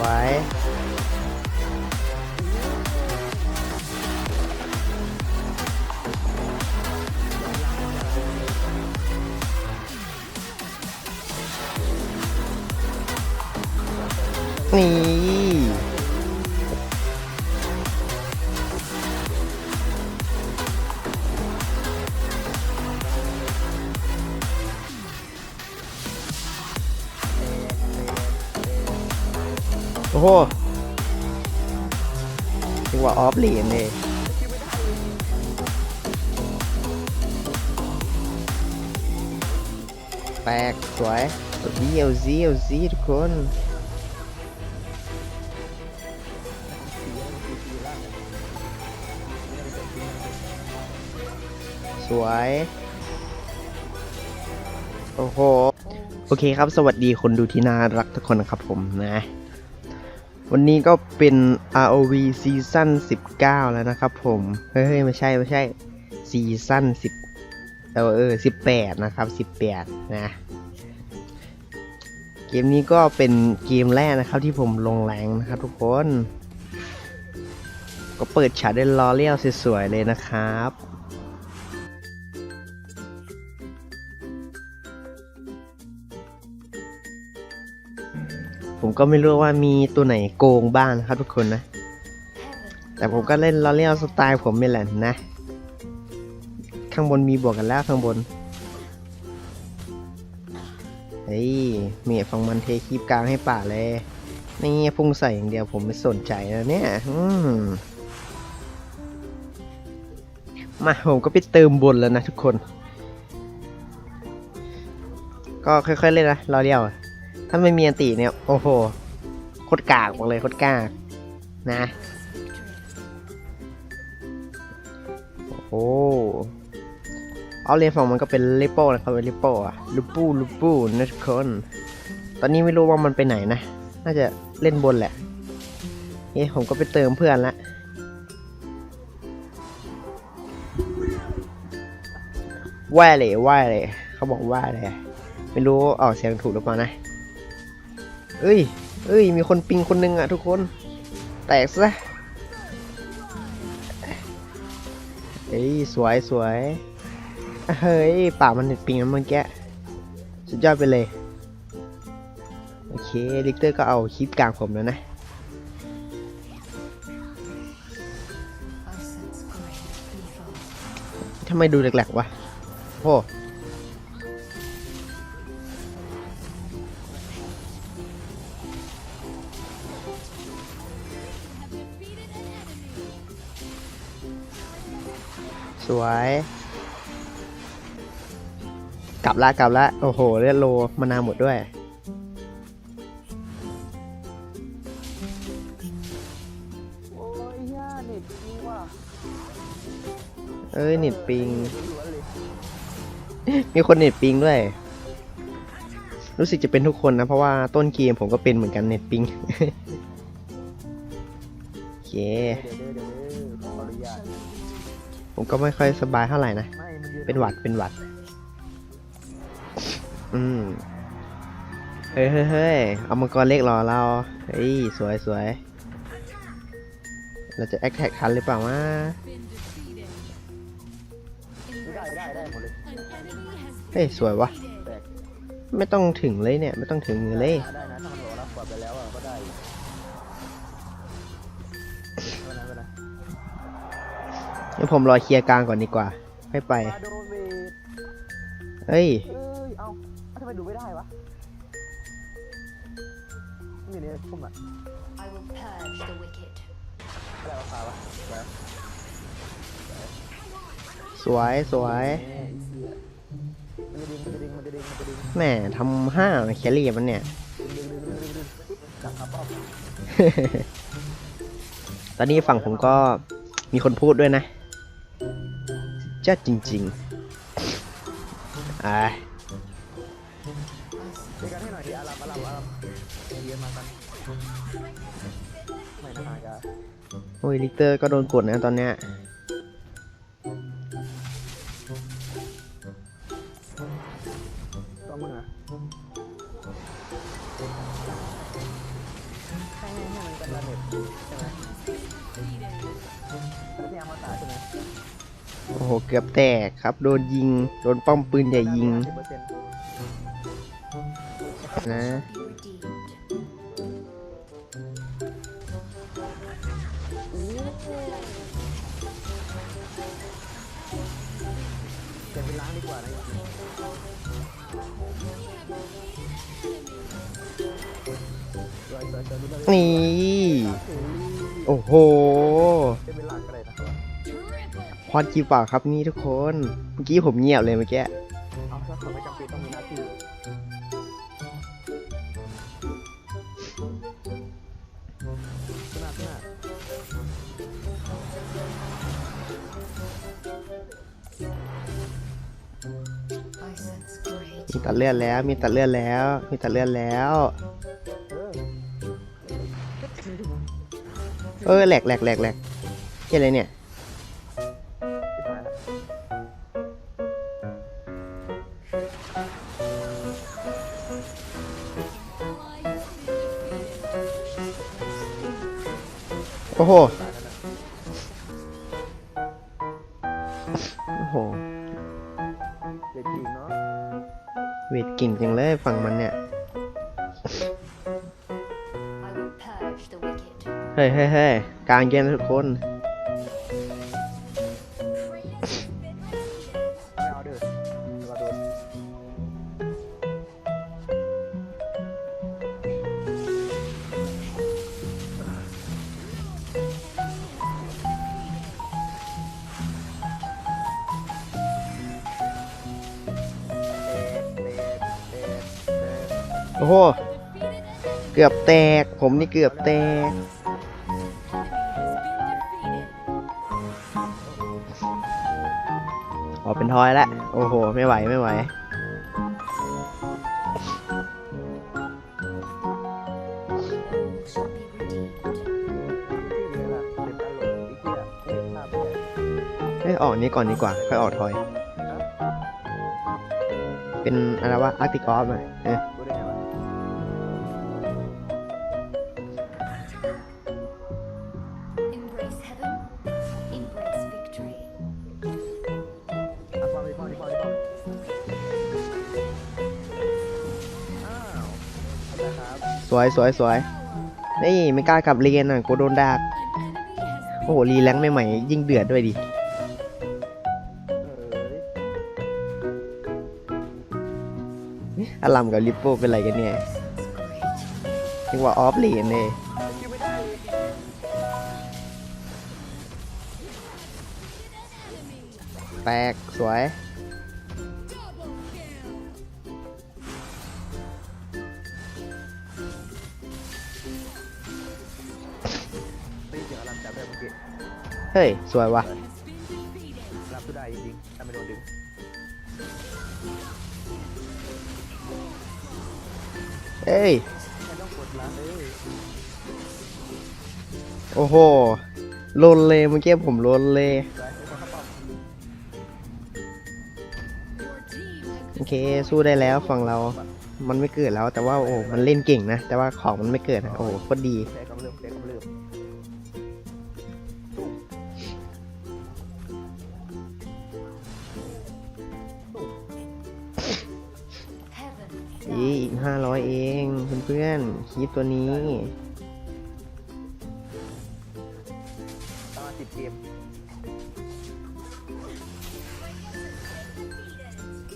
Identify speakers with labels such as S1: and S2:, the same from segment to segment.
S1: วยนี่ โหว่าออฟเหรียญเลยแปลกสวยเอาซีเอาซีเอาซีทุกคนสวย โอ้โห โอเคครับ สวัสดีคนดูที่น่ารักทุกคนนะครับผมนะ วันนี้ก็เป็น ROV ซีซั่น19 แล้วนะครับผม เฮ้ย ไม่ใช่ ไม่ใช่ซีซั่น10เออเออ18 นะครับ 18 นะ เกมนี้ก็เป็นเกมแรกนะครับที่ผมลงแรงนะครับทุกคน ก็เปิดฉากด้วยลอเรียลสวยๆเลยนะครับ ผมก็ไม่รู้ว่ามีตัวไหนโกงบ้างนะครับทุกคนนะ แต่ผมก็เล่นลอเรียลสไตล์ผมนี่แหละนะ ข้างบนมีบวกกันแล้วข้างบน เฮ้ยเมียฟังมันเทคีบกลางให้ป่าเลย นี่พุ่งใส่อย่างเดียวผมไม่สนใจนะเนี่ย อืมมาผมก็ไปเติมบนแล้วนะทุกคน ก็ค่อยๆเล่นนะลอเรียล ถ้าไม่มีอันติเนี่ย โอ้โห โคตรกากบอกเลยโคตรกาก นะ โอ้เอาเลนฝั่งมันก็เป็นลิปโป้นะครับเป็นลิปโป้อะลูปูลูปูนะทุกคน ตอนนี้ไม่รู้ว่ามันไปไหนนะ น่าจะเล่นบนแหละเอ๊ะผมก็ไปเติมเพื่อนละว่าเลยว่าเลย เขาบอกว่าเลย ไม่รู้ออกเสียงถูกหรือเปล่านะ เอ้ย เอ้ย มีคนปิงคนหนึ่งอะทุกคน แตกซะเอ้ย สวยสวย เฮ้ยป่ามันเน็ตปิงแล้วเมื่อกี้สุดยอดไปเลย โอเคลิกเตอร์ก็เอาคลิปกลางผมแล้วนะ ทำไมดูแหลกๆวะ โอ้ วย กลับละกลับละ โอ้โหเลือดโลมานาวหมดด้วย
S2: โอ้ยเฮียเน็ตจริงว่ะ
S1: เอ้ยเน็ตปิง มีคนเน็ตปิงด้วย รู้สึกจะเป็นทุกคนนะ เพราะว่าต้นเกมผมก็เป็นเหมือนกันเน็ตปิง โอเค
S2: เดี๋ยวเดี๋ยวเดี๋ยวเดี๋ยวขออนุญาต
S1: ผมก็ไม่ค่อยสบายเท่าไหร่นะ
S2: ไม่มันยืน
S1: เป็นหวัด เป็นหวัด อืม เฮ้ยเฮ้ยเฮ้ยเอามังกรเล็กรอเรา เฮ้ย สวยสวย เราจะแอคแท็กทันหรือเปล่าวะ
S2: ได้ได้ได้หมดเลย
S1: เฮ้ยสวยวะ
S2: แตก
S1: ไม่ต้องถึงเลยเนี่ย ไม่ต้องถึงมือเลย
S2: ได้นะ
S1: งั้นผมรอเคลียร์กลางก่อนดีกว่าให้ไป
S2: มาโดเวท
S1: เฮ้ย
S2: เอ้ย เอ้าเอ้าทำไมดูไม่ได้วะนี่เนี่ยพุ่มอะ
S3: I will purge the wicked.
S2: ได้ราคาวะแล้ว
S1: สวยสวย
S2: มันจะดึงมันจะดึงมันจะดึงมันจะดึง
S1: แหมทำห้าแครี่มันเนี่ย
S2: ดึงดึงดึงดึงดึงดึงจับครับป้อม
S1: ตอนนี้ฝั่งผมก็มีคนพูดด้วยนะเจ้าจริงๆอ่า
S2: ช่วยกันให้หน่อยดิอารับอารับอารับเรียนมากันไม่นะจ้า
S1: โอ้ยลิเตอร์ก็โดนกดนะตอนเนี้ย
S2: ก็มึงอะ
S1: อ้โห เกือบแตกครับ โดนยิง โดนป้อมปืนใหญ่ยิง
S2: นะไปล้างดีกว่านะ
S1: นี่
S2: โอ้โห
S1: พอดจีเปล่าครับนี่ทุกคน เมื่อกี้ผมเงียบเลยเมื่อกี้
S2: เอาถ้าเขาไม่จำเป็นต้องมีหน้าที่ขึ้นมาขึ้นมา
S1: มีตัดเลือดแล้ว มีตัดเลือดแล้ว มีตัดเลือดแล้ว
S2: เออ
S1: เออแหลกแหลกแหลกแหลกเกี่ยอะไรเนี่ย อ้โห
S2: ตายแล้วนะ
S1: โอ้โห
S2: เด็ดจริงเนาะ
S1: เวทเก่งจังเลยฝั่งมันเนี่ย
S3: I will purge the wicked.
S1: เฮ้ยเฮ้ยเฮ้ยกลางเกมนะทุกคน
S2: อ้โห
S1: เกือบแตก ผมนี่เกือบแตก ออกเป็นทอยแล้ว โอ้โห ไม่ไหว ไม่ไหว
S3: Shall be redeemed.
S2: ที่เหลือละเป็นตลกอีกที่อะเล่นภาพไปเลย
S1: เอ้ยออกนี้ก่อนดีกว่า ค่อยออกทอย เป็นอะไรวะอาร์ติกอฟอะเออ สวยสวยสวยนี่ไม่กล้ากลับเรียนอะกูโดนดากโอ้โหรีแลงใหม่ๆยิ่งเดือดด้วยดิ
S2: อ้ย
S1: อลัมกับลิปโป้เป็นไรกันเนี่ย
S3: Great.
S1: นึกว่าออฟเลนเลย แตกสวย
S2: ได้ยินเสียงอารามจับได้เมื่อกี้
S1: เฮ้ย สวยว่ะ
S2: รับก็ได้จริงๆถ้าไม่โดนดึง
S1: เอ้ย
S2: แค่ต้องกดล้างเลย
S1: โอ้โหลนเลยเมื่อกี้ผมลนเลย
S2: ไอเค
S1: สู้ได้แล้วฝั่งเรา มันไม่เกิดแล้วแต่ว่าโอ้ มันเล่นเก่งนะ แต่ว่าของมันไม่เกิดนะโอ้โคตรดี
S2: แพ้กำเริ่มแพ้กำเริ่ม
S1: อีอีกห้าร้อยเองเพื่อนๆคลิปตัวนี้
S2: ประมาณสิบเกม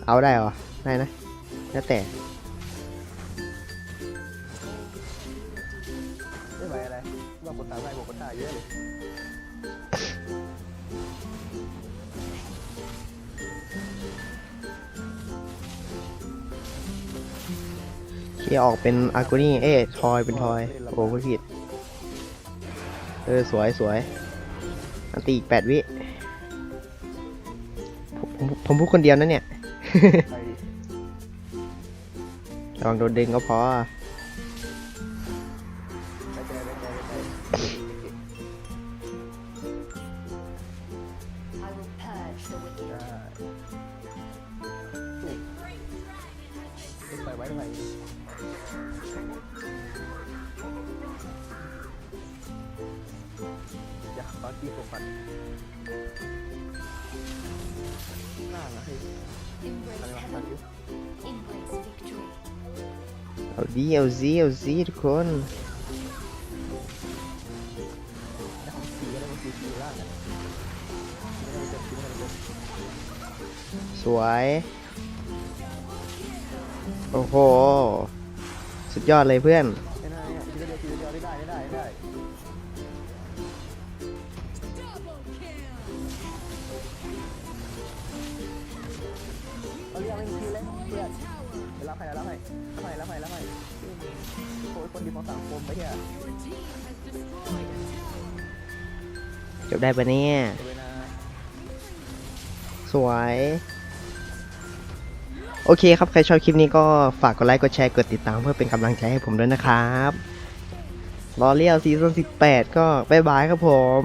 S1: เอาได้เหรอ ได้นะ แล้วแต่
S2: ไม่ไหวอะไรว่าคนตาไล่บอกคนตาเยอะเลย
S1: เคียร์ออกเป็นอากูนี่ เอ้ยทอย เป็นทอย โอ้ไม่ผิด เออ สวยสวยอันตีอีกแปดวิ ผมผมผมพูดคนเดียวนะเนี่ย
S2: ไป
S1: ระวังโดนดึงก็พอ
S3: I will purge the wicked.
S2: ไปไว้ไว้อยากตอนที่ผมปัด
S1: เอาดีเอา Embrace
S2: heaven. Embrace victory. เอาดีเอาซีเอาซีทุคน
S1: สวย โอ้โห สุดยอดเลยเพื่อน
S2: พื่อนเดี๋ยวรับให้เดี๋ยวรับให้รับให้รับให้รับให้โอ้ยคนดีของสังคมไปเฮีย
S1: จบได้ปะเนี่ย
S2: เดี๋ยวเวลา
S1: สวย โอเคครับ ใครชอบคลิปนี้ก็ฝากกดไลค์ กดแชร์ กดติดตามเพื่อเป็นกำลังใจให้ผมด้วยนะครับรอเลี้ยวซีซั่น18 ก็บ๊ายบายครับผม